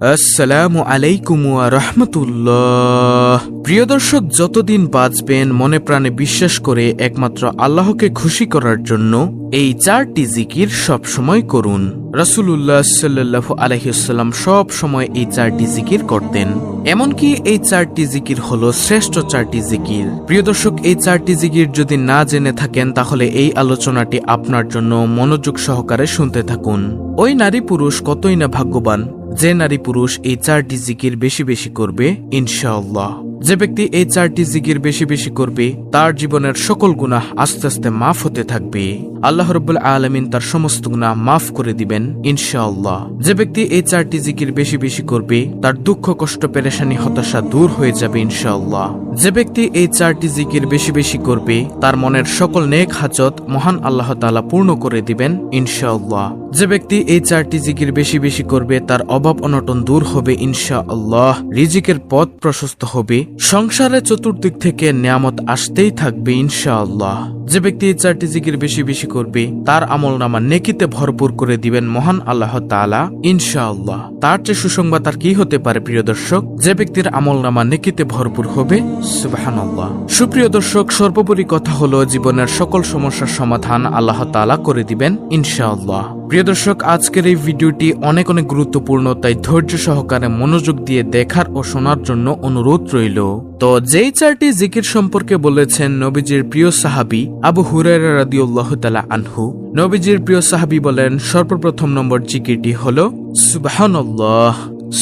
আসসালামু আলাইকুম রহমতুল্লাহ। প্রিয় দর্শক, যতদিন বাঁচবেন, মনে প্রাণে বিশ্বাস করে একমাত্র আল্লাহকে খুশি করার জন্য এই চারটি জিকির সব সময় করুন। রাসূলুল্লাহ সাল্লাল্লাহু আলাইহিসাল্লাম সব সময় এই চারটি জিকির করতেন। এমনকি এই চারটি জিকির হলো শ্রেষ্ঠ চারটি জিকির। প্রিয় দর্শক, এই চারটি জিকির যদি না জেনে থাকেন, তাহলে এই আলোচনাটি আপনার জন্য মনোযোগ সহকারে শুনতে থাকুন। ওই নারী পুরুষ কতই না ভাগ্যবান, যে নারী পুরুষ এই চারটি জিকির বেশি বেশি করবে, ইনশাআল্লাহ। যে ব্যক্তি এই চারটি জিকির বেশি বেশি করবে, তার জীবনের সকল গুনাহ আস্তে আস্তে মাফ হতে থাকবে। আল্লাহ রব্বুল আলমিন তার সমস্ত গুনাহ মাফ করে দিবেন, ইনশাআল্লাহ। যে ব্যক্তি এই চারটি জিকির বেশি বেশি করবে, তার দুঃখ, কষ্ট, পেরেশানি, হতাশা দূর হয়ে যাবে, ইনশাআল্লাহ। যে ব্যক্তি এই চারটি জিকির বেশি বেশি করবে, তার মনের সকল নেক হাজত মহান আল্লাহ তাআলা পূর্ণ করে দিবেন, ইনশাআল্লাহ। যে ব্যক্তি এই চারটি জিকির বেশি বেশি করবে, তার অভাব অনটন দূর হবে ইনশা আল্লাহ রিজিকের পথ প্রশস্ত হবে। সংসারে চতুর্দিক থেকে নিয়ামত আসতেই থাকবে ইনশা আল্লাহ যে ব্যক্তি এই চারটি জিকির বেশি বেশি করবে, তার আমল নামা নেকিতে ভরপুর করে দিবেন মহান আল্লাহ তাআলা ইনশা আল্লাহ তার চেয়ে সুসংবাদ আর কি হতে পারে, প্রিয় দর্শক? যে ব্যক্তির আমল নামা নেকিতে ভরপুর হবে সুবাহান আল্লাহ সুপ্রিয় দর্শক, সর্বোপরি কথা হলো, জীবনের সকল সমস্যার সমাধান আল্লাহ তাআলা করে দিবেন ইনশাআল্লাহ। প্রিয় দর্শক, আজকের এই ভিডিওটি অনেক অনেক গুরুত্বপূর্ণ, তাই ধৈর্য সহকারে মনোযোগ দিয়ে দেখার ও শোনার জন্য অনুরোধ রইল। তো যেই চারটি জিকির সম্পর্কে বলেছেন নবীজির প্রিয় সাহাবি আবু হুরাইরা রাদিউল্লাহ তালা আনহু, নবীজির প্রিয় সাহাবি বলেন, সর্বপ্রথম নম্বর জিকিরটি হল, সুবাহানল্লাহ,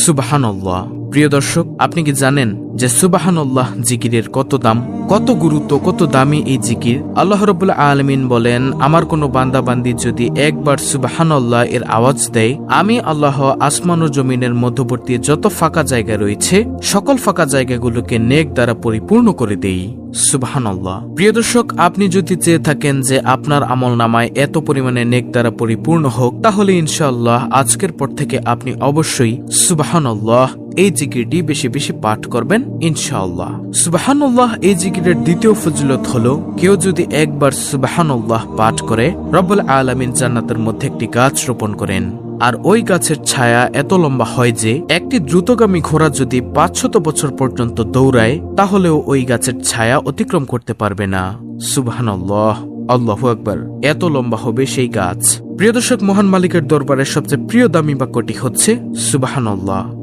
সুবহানাল্লাহ। প্রিয় দর্শক, আপনি কি জানেন যে সুবাহান্লাহ জিকিরের কত দাম, কত গুরুত্ব, কত দামি এই জিকির? আল্লাহ রবুল্লা আলমিন বলেন, আমার কোনো বান্দাবান্দি যদি একবার সুবাহান্লাহ এর আওয়াজ দেয়, আমি আল্লাহ আসমান ও জমিনের মধ্যবর্তী যত ফাঁকা জায়গা রয়েছে, সকল ফাঁকা জায়গাগুলোকে নেক দ্বারা পরিপূর্ণ করে দেই। সুবাহান্লাহ প্রিয় দর্শক, আপনি যদি চেয়ে থাকেন যে আপনার আমল নামায় এত পরিমাণে নেক দ্বারা পরিপূর্ণ হোক, তাহলে ইনশাআল্লাহ আজকের পর থেকে আপনি অবশ্যই সুবাহান্লাহ এই জিকিরটি বেশি বেশি পাঠ করবেন, ইনশাআল্লাহ। সুবাহানুল্লাহ, এই জিকিরের দ্বিতীয় ফজিলত হলো, কেউ যদি একবার সুবাহানুল্লাহ পাঠ করে, রব্বুল আলমিন জান্নাতের মধ্যে একটি গাছ রোপণ করেন। আর ওই গাছের ছায়া এত লম্বা হয় যে, একটি দ্রুতগামী ঘোড়া যদি পাঁচ পাঁচশত বছর পর্যন্ত দৌড়ায়, তাহলেও ওই গাছের ছায়া অতিক্রম করতে পারবে না। সুবাহান্লাহ আল্লাহ আকবর। এত লম্বা হবে সেই গাছ। প্রিয় দর্শক, মহান মালিকের দরবারের সবচেয়ে প্রিয় দামি বাক্যটি হচ্ছে সুবাহান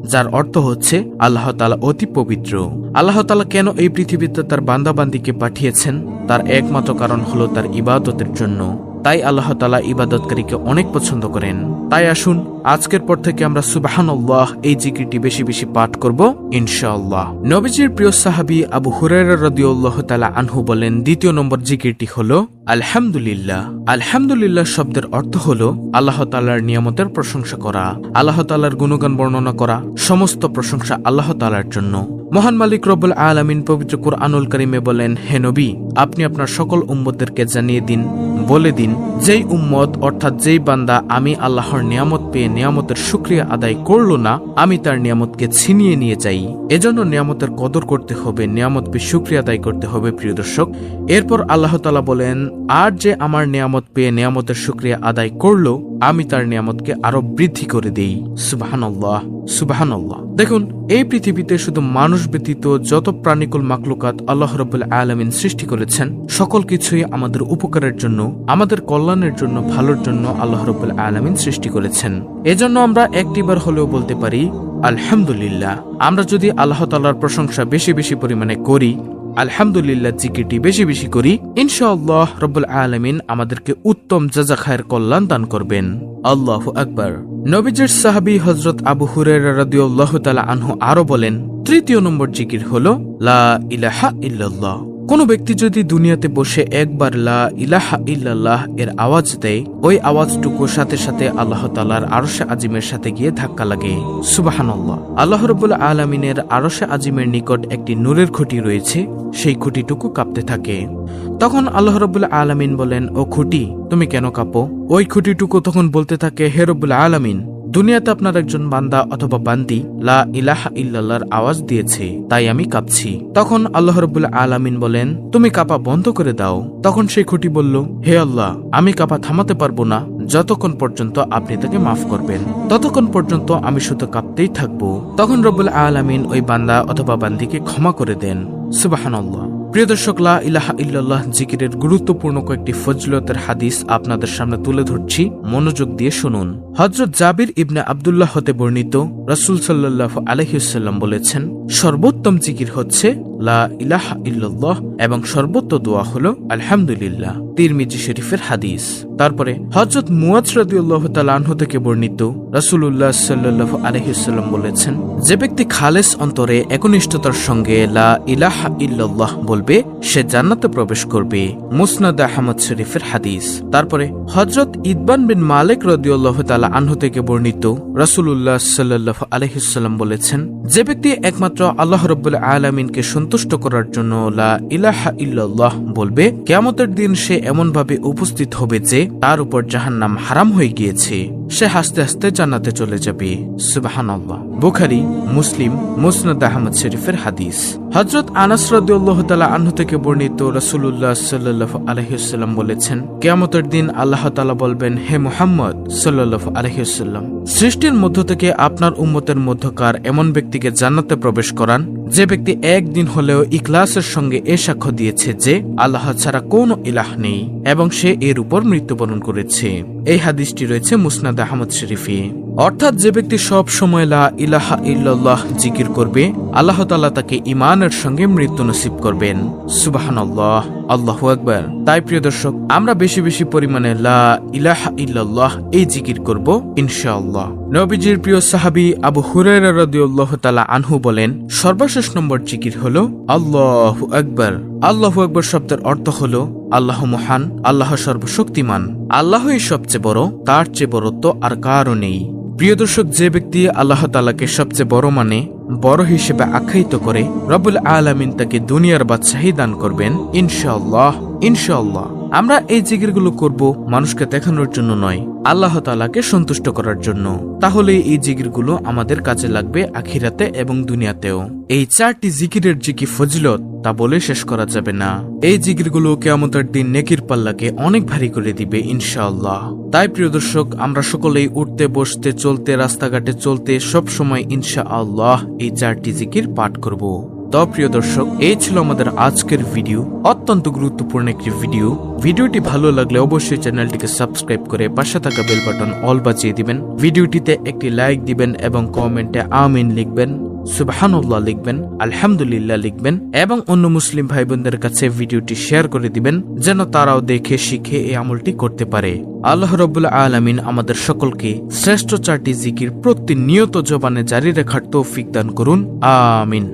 যার অর্থ হচ্ছে আল্লাহ তালা অতি পবিত্র। আল্লাহ তালা কেন এই পৃথিবীতে তার বান্দাবান্দিকে পাঠিয়েছেন? তার একমাত্র কারণ হলো তার ইবাদতের জন্য। তাই আল্লাহ তালা ইবাদতকারীকে অনেক পছন্দ করেন। তাই আসুন, আজকের পর থেকে আমরা সুবাহান এই জিকিরটি বেশি বেশি পাঠ করব, ইনশাআল্লাহ। নবীজির প্রিয় সাহাবি আবু হুরায়রা রাদিউল্লাহ তালা আনহু বলেন, দ্বিতীয় নম্বর জিকিরটি হল, আলহামদুলিল্লাহ। আলহামদুলিল্লাহ শব্দের অর্থ হলো, আল্লাহ তালার নিয়ামতের প্রশংসা করা, আল্লাহ তালার গুণগান বর্ণনা করা, সমস্ত প্রশংসা আল্লাহ তালার জন্য। মহান মালিক রব্বুল আলমিন পবিত্র কুরআনুল করিমে বলেন, হে নবী, আপনি আপনার সকল উম্মতদেরকে জানিয়ে দিন বলে দিন, যেই উম্মত, অর্থাৎ যেই বান্দা আমি আল্লাহর নিয়ামত পেয়ে নিয়ামতের সুক্রিয়া আদায় করল না, আমি তার নিয়ামতকে ছিনিয়ে নিয়ে যাই। এজন্য নিয়ামতের কদর করতে হবে, নিয়ামত পেয়ে সুক্রিয়া আদায় করতে হবে, প্রিয় দর্শক। এরপর আল্লাহ তালা বলেন, আর যে আমার নিয়ামত পেয়ে নিয়ামতের সুক্রিয়া আদায় করল, আমি তার নিয়ামতকে আরও বৃদ্ধি করে দেই। সুবাহান্লাহ সুবাহান্লাহ দেখুন, এই পৃথিবীতে শুধু মানুষ ব্যতীত যত প্রাণীকুল মাকলুকাত আল্লাহ রবুল্লা আলমিন সৃষ্টি করেছেন, সকল কিছুই আমাদের উপকারের জন্য আমাদের কল্যাণের জন্য, ভালোর জন্য আল্লাহ রবুল্লা আলমিন সৃষ্টি করেছেন। এজন্য আমরা একটিবার হলেও বলতে পারি, আলহামদুলিল্লাহ। আমরা যদি আল্লাহ তাল্লার প্রশংসা বেশি বেশি পরিমাণে করি, আলহামদুলিল্লাহ জিকিরটি বেশি বেশি করি, ইনশাআল্লাহ রব্বুল আলমিন আমাদেরকে উত্তম জাজা খায়ের কল্যাণ দান করবেন। আল্লাহ আকবর। নবীজের সাহাবি হজরত আবু হুরের রাদিউল্লাহ তালা আনহু আরও বলেন, তৃতীয় নম্বর জিকির হল, লা ইলাহা ইল্লাল্লাহ। কোনো ব্যক্তি যদি দুনিয়াতে বসে একবার লা ইলাহা ইল্লাল্লাহ এর আওয়াজ দেয়, ওই আওয়াজটুকু সাথে সাথে আল্লাহ তালার আরশে আজিমের সাথে গিয়ে ধাক্কা লাগে। সুবাহান্লাহ আল্লাহ রবুল্লা আলমিনের আরশে আজিমের নিকট একটি নূরের খুঁটি রয়েছে, সেই খুঁটিটুকু কাঁপতে থাকে। তখন আল্লাহ রবুল্লা আলমিন বলেন, ও খুঁটি, তুমি কেন কাঁপো? ওই খুঁটিটুকু তখন বলতে থাকে, হে রবুল্লা আলমিন দুনিয়াতে আপনার একজন বান্দা অথবা বান্দি লা ইলাহা ইল্লাল্লাহর আওয়াজ দিয়েছে, তাই আমি কাঁপছি। তখন আল্লাহ রবুল্লা আলামিন বলেন, তুমি কাপা বন্ধ করে দাও। তখন সেই খুঁটি বলল, হে আল্লাহ, আমি কাপা থামাতে পারব না, যতক্ষণ পর্যন্ত আপনি তাকে মাফ করবেন। ততক্ষণ পর্যন্ত আমি শুধু কাঁপতেই থাকব। তখন রব্বুল আলামিন ওই বান্দা অথবা বান্দিকে ক্ষমা করে দেন। সুবাহানাল্লাহ। প্রিয় দর্শক, লা ইলাহা ইল্লাল্লাহ জিকিরের গুরুত্বপূর্ণ কয়েকটি ফজলতের হাদিস আপনাদের সামনে তুলে ধরছি। মনোযোগ দিয়ে শুনুন। হজরত জাবির ইবনে আবদুল্লাহ হতে বর্ণিত রসুল সাল্লাহ আলহিউসাল্লাম বলেছেন, সর্বোত্তম জিকির হচ্ছে লা ইলাহা ইল্লাল্লাহ এবং সর্বোত্ত দোয়া হলো আলহামদুলিল্লাহ। তিরমিজি শরীফের হাদিস। তারপরে হজরত মুয়াজ রাদিয়াল্লাহু তাআলা আনহু থেকে বর্ণিত রাসূলুল্লাহ সাল্লাল্লাহু আলাইহিসাল্লাম বলেছেন, যে ব্যক্তি খালেস অন্তরে একনিষ্ঠতার সঙ্গে লা ইলাহা ইল্লাল্লাহ বলবে, সে জান্নাতে প্রবেশ করবে। মুসনাদ আহমদ শরীফের হাদিস। তারপরে হজরত ইদবান বিন মালিক রাদিয়াল্লাহু তাআলা আনহু থেকে বর্ণিত রাসূলুল্লাহ সাল্লাল্লাহু আলাইহিসাল্লাম বলেছেন, যে ব্যক্তি একমাত্র আল্লাহ রব্বুল আলামিনকে সন্তুষ্ট করার জন্য লা ইলাহা ইল্লাল্লাহ বলবে, কেয়ামতের দিন সে এমনভাবে উপস্থিত হবে যে তার উপর জাহান্নাম হারাম হয়ে গিয়েছে। সে হাসতে হাসতে জান্নাতে চলে যাবে। সুবাহানাল্লাহ। বুখারি, মুসলিম, মুসনাদ আহমদ শরীফের হাদিস। হজরত আনাস রাদিয়াল্লাহ তাআলা আনহু থেকে বর্ণিত রাসূলুল্লাহ সাল্লাল্লাহু আলাইহি বলেছেন, কিয়ামতের দিন আল্লাহ তাআলা বলবেন, হে মুহাম্মদ সাল্লাল্লাহু আলাইহি সৃষ্টির মধ্য থেকে আপনার উম্মতের মধ্যকার এমন ব্যক্তিকে জান্নাতে প্রবেশ করান, যে ব্যক্তি একদিন হলেও ইকলাসের সঙ্গে এ সাক্ষ্য দিয়েছে যে আল্লাহ ছাড়া কোনো ইলাহ নেই এবং সে এর উপর মৃত্যুবরণ করেছে। এই হাদিসটি রয়েছে মুসনাদ আহমদ শরীফে। অর্থাৎ যে ব্যক্তি সব সময় লা ইলাহা ইল্লাল্লাহ জিকির করবে, আল্লাহ তাআলা তাকে ইমানের সঙ্গে মৃত্যু নসিব করবেন। সুবহানাল্লাহ। আল্লাহু আকবার। তাই প্রিয় দর্শক, আমরা বেশি বেশি পরিমাণে লা ইলাহা ইল্লাল্লাহ এই জিকির করব, ইনশাআল্লাহ। নবীজির প্রিয় সাহাবী আবু হুরায়রা রাদিয়াল্লাহু তাআলা আনহু বলেন, সর্বশেষ নম্বর জিকির হলো, আল্লাহু আকবার। আল্লাহু আকবার শব্দের অর্থ হলো আল্লাহ মহান, আল্লাহ সর্বশক্তিমান। আল্লাহই সবচেয়ে বড়, তার চেয়ে বড়ত্ব আর কারও নেই। প্রিয় দর্শক, যে ব্যক্তি আল্লাহ তালাকে সবচেয়ে বড় মানে বড় হিসেবে আখ্যায়িত করে রবুল আলমিন তাকে দুনিয়ার বাদশাহী দান করবেন ইনশাল্লাহ ইনশাআল্লাহ। আমরা এই জিকিরগুলো করব মানুষকে দেখানোর জন্য নয়, আল্লাহ তালাকে সন্তুষ্ট করার জন্য। তাহলে এই জিকিরগুলো আমাদের কাজে লাগবে আখিরাতে এবং দুনিয়াতেও। এই চারটি জিকিরের যে কি ফজিলত, তা বলে শেষ করা যাবে না। এই জিকিরগুলো কেয়ামতের দিন নেকির পাল্লাকে অনেক ভারী করে দিবে, ইনশাআল্লাহ। তাই প্রিয় দর্শক, আমরা সকলেই উঠতে, বসতে, চলতে, রাস্তাঘাটে চলতে সব সময় ইনশা আল্লাহ এই চারটি জিকির পাঠ করব। তো প্রিয় দর্শক, এই ছিল আমাদের আজকের ভিডিও অত্যন্ত গুরুত্বপূর্ণ একটি ভিডিও ভিডিওটি ভালো লাগলে অবশ্যই চ্যানেলটিকে সাবস্ক্রাইব করে পাশে থাকা বেল বাটন অল বাজিয়ে দিবেন। ভিডিওটিতে একটি লাইক দিবেন এবং কমেন্টে আমিন লিখবেন। সুবাহানুল্লাহ লিখবেন, আলহামদুলিল্লাহ লিখবেন এবং অন্য মুসলিম ভাই বোনদের কাছে ভিডিওটি শেয়ার করে দিবেন, যেন তারাও দেখে, শিখে এই আমলটি করতে পারে। আল্লাহ রবুল্লা আলমিন আমাদের সকলকে শ্রেষ্ঠ চারটি জিকির প্রতিনিয়ত জবানে জারি রাখার তৌফিক দান করুন। আমিন।